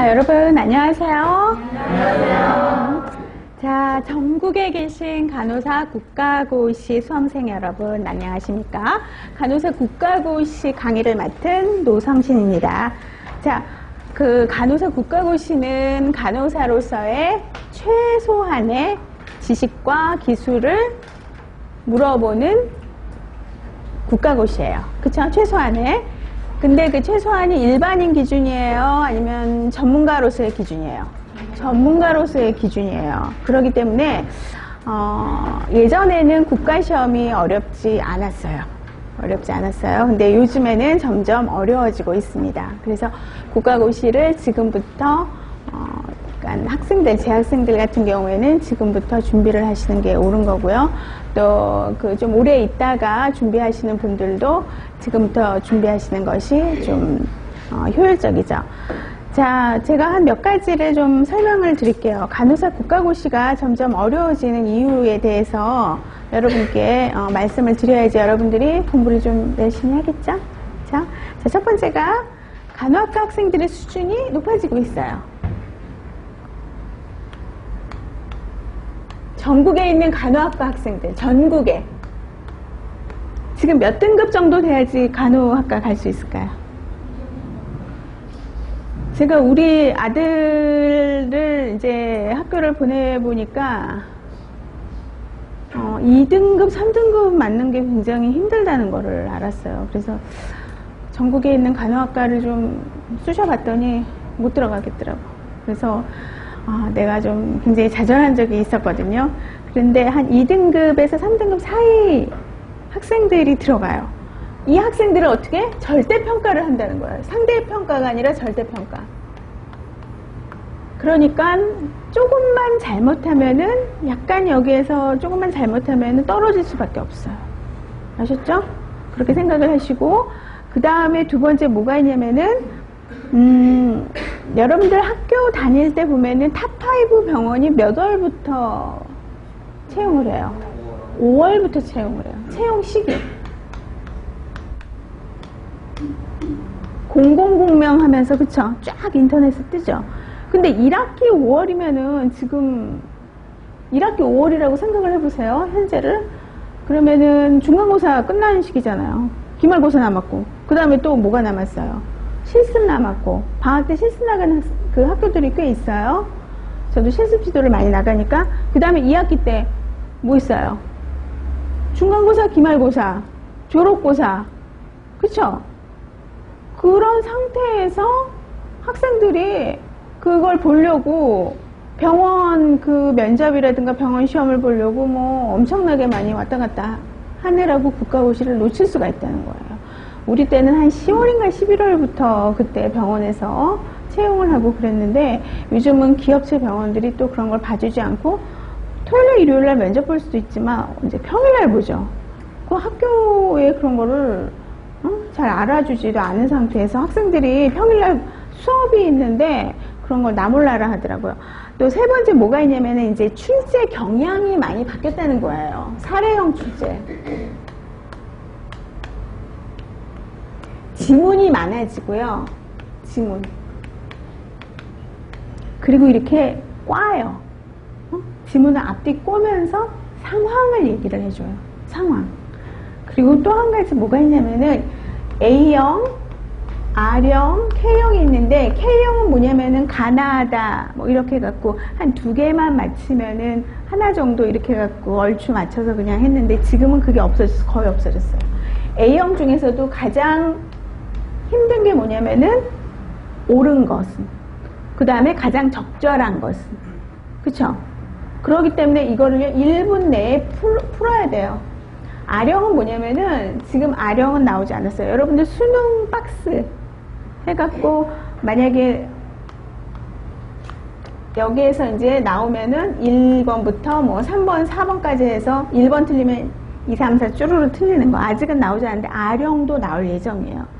자, 여러분 안녕하세요. 안녕하세요. 자, 전국에 계신 간호사 국가고시 수험생 여러분 안녕하십니까? 간호사 국가고시 강의를 맡은 노성신입니다. 자, 그 간호사 국가고시는 간호사로서의 최소한의 지식과 기술을 물어보는 국가고시예요. 그쵸? 최소한의. 근데 그 최소한이 일반인 기준이에요? 아니면 전문가로서의 기준이에요? 전문가로서의 기준이에요. 그렇기 때문에 어, 예전에는 국가 시험이 어렵지 않았어요. 어렵지 않았어요. 근데 요즘에는 점점 어려워지고 있습니다. 그래서 국가고시를 지금부터 어, 그러니까 학생들, 재학생들 같은 경우에는 지금부터 준비를 하시는 게 옳은 거고요. 또 그 좀 오래 있다가 준비하시는 분들도 지금부터 준비하시는 것이 좀 어, 효율적이죠. 자, 제가 한 몇 가지를 좀 설명을 드릴게요. 간호사 국가고시가 점점 어려워지는 이유에 대해서 여러분께 어, 말씀을 드려야지 여러분들이 공부를 좀 열심히 하겠죠? 자, 자, 첫 번째가 간호학과 학생들의 수준이 높아지고 있어요. 전국에 있는 간호학과 학생들, 전국에. 지금 몇 등급 정도 돼야지 간호학과 갈 수 있을까요? 제가 우리 아들을 이제 학교를 보내보니까, 어, 2등급, 3등급 맞는 게 굉장히 힘들다는 거를 알았어요. 그래서 전국에 있는 간호학과를 좀 쑤셔봤더니 못 들어가겠더라고. 그래서 아, 내가 좀 굉장히 좌절한 적이 있었거든요. 그런데 한 2등급에서 3등급 사이 학생들이 들어가요. 이 학생들을 어떻게? 절대 평가를 한다는 거예요. 상대 평가가 아니라 절대 평가. 그러니까 조금만 잘못하면은 약간 여기에서 조금만 잘못하면은 떨어질 수밖에 없어요. 아셨죠? 그렇게 생각을 하시고 그 다음에 두 번째 뭐가 있냐면은 음, 여러분들 학교 다닐 때 보면은 탑5 병원이 몇 월부터 채용을 해요? 5월부터 채용을 해요. 채용 시기. 공공공명 하면서, 그쵸? 쫙 인터넷에 뜨죠? 근데 1학기 5월이면은 지금 1학기 5월이라고 생각을 해보세요. 현재를. 그러면은 중간고사 끝나는 시기잖아요. 기말고사 남았고. 그 다음에 또 뭐가 남았어요? 실습 남았고 방학 때 실습 나가는 그 학교들이 꽤 있어요. 저도 실습 지도를 많이 나가니까 그 다음에 2학기 때 뭐 있어요? 중간고사, 기말고사, 졸업고사, 그쵸? 그런 상태에서 학생들이 그걸 보려고 병원 그 면접이라든가 병원 시험을 보려고 뭐 엄청나게 많이 왔다 갔다 하느라고 국가고시를 놓칠 수가 있다는 거예요. 우리 때는 한 10월인가 11월부터 그때 병원에서 채용을 하고 그랬는데 요즘은 기업체 병원들이 또 그런 걸 봐주지 않고 토요일, 일요일 날 면접 볼 수도 있지만 이제 평일 날 보죠. 그 학교에 그런 거를 어? 잘 알아주지도 않은 상태에서 학생들이 평일 날 수업이 있는데 그런 걸 나몰라라 하더라고요. 또 세 번째 뭐가 있냐면 이제 출제 경향이 많이 바뀌었다는 거예요. 사례형 출제. 지문이 많아지고요. 지문. 그리고 이렇게 꽈요. 어? 지문을 앞뒤 꼬면서 상황을 얘기를 해줘요. 상황. 그리고 또 한 가지 뭐가 있냐면은 A형, R형, K형이 있는데 K형은 뭐냐면은 가나다 뭐 이렇게 해갖고 한 두 개만 맞히면은 하나 정도 이렇게 해갖고 얼추 맞춰서 그냥 했는데 지금은 그게 없어졌어 거의 없어졌어요. A형 중에서도 가장 힘든 게 뭐냐면은 옳은 것은 그 다음에 가장 적절한 것은 그쵸? 그렇기 때문에 이거를 1분 내에 풀, 풀어야 돼요. 아령은 뭐냐면은 지금 아령은 나오지 않았어요. 여러분들 수능 박스 해갖고 만약에 여기에서 이제 나오면은 1번부터 뭐 3번, 4번까지 해서 1번 틀리면 2, 3, 4 쭈루루 틀리는 거 아직은 나오지 않는데 아령도 나올 예정이에요.